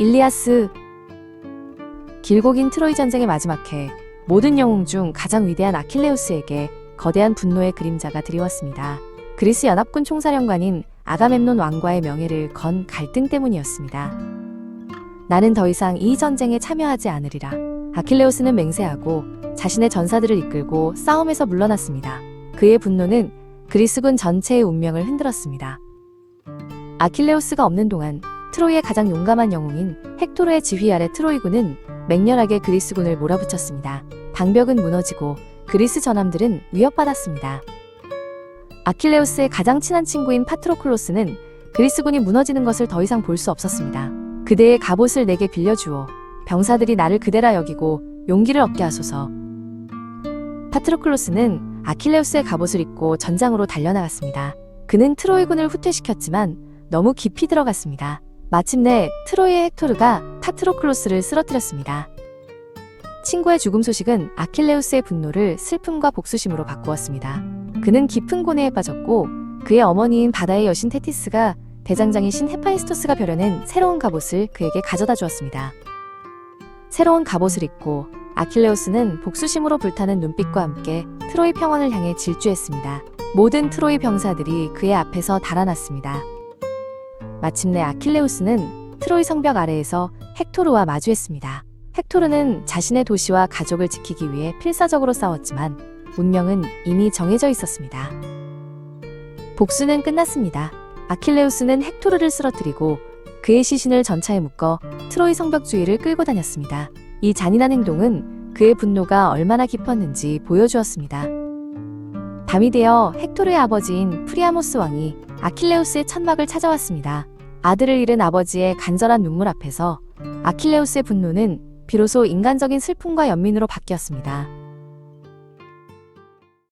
일리아스 길고 긴 트로이 전쟁의 마지막 해 모든 영웅 중 가장 위대한 아킬레우스에게 거대한 분노의 그림자가 드리웠습니다. 그리스 연합군 총사령관인 아가멤논 왕과의 명예를 건 갈등 때문이었습니다. 나는 더 이상 이 전쟁에 참여하지 않으리라. 아킬레우스는 맹세하고 자신의 전사들을 이끌고 싸움에서 물러났습니다. 그의 분노는 그리스군 전체의 운명을 흔들었습니다. 아킬레우스가 없는 동안 트로이의 가장 용감한 영웅인 헥토르의 지휘 아래 트로이군은 맹렬하게 그리스군을 몰아붙였습니다. 방벽은 무너지고 그리스 전함들은 위협받았습니다. 아킬레우스의 가장 친한 친구인 파트로클로스는 그리스군이 무너지는 것을 더 이상 볼 수 없었습니다. 그대의 갑옷을 내게 빌려주오. 병사들이 나를 그대라 여기고 용기를 얻게 하소서. 파트로클로스는 아킬레우스의 갑옷을 입고 전장으로 달려나갔습니다. 그는 트로이군을 후퇴시켰지만 너무 깊이 들어갔습니다. 마침내 트로이의 헥토르가 파트로클로스를 쓰러뜨렸습니다. 친구의 죽음 소식은 아킬레우스의 분노를 슬픔과 복수심으로 바꾸었습니다. 그는 깊은 고뇌에 빠졌고 그의 어머니인 바다의 여신 테티스가 대장장이신 헤파이스토스가 벼려낸 새로운 갑옷을 그에게 가져다 주었습니다. 새로운 갑옷을 입고 아킬레우스는 복수심으로 불타는 눈빛과 함께 트로이 평원을 향해 질주했습니다. 모든 트로이 병사들이 그의 앞에서 달아났습니다. 마침내 아킬레우스는 트로이 성벽 아래에서 헥토르와 마주했습니다. 헥토르는 자신의 도시와 가족을 지키기 위해 필사적으로 싸웠지만 운명은 이미 정해져 있었습니다. 복수는 끝났습니다. 아킬레우스는 헥토르를 쓰러뜨리고 그의 시신을 전차에 묶어 트로이 성벽 주위를 끌고 다녔습니다. 이 잔인한 행동은 그의 분노가 얼마나 깊었는지 보여주었습니다. 밤이 되어 헥토르의 아버지인 프리아모스 왕이 아킬레우스의 천막을 찾아왔습니다. 아들을 잃은 아버지의 간절한 눈물 앞에서 아킬레우스의 분노는 비로소 인간적인 슬픔과 연민으로 바뀌었습니다.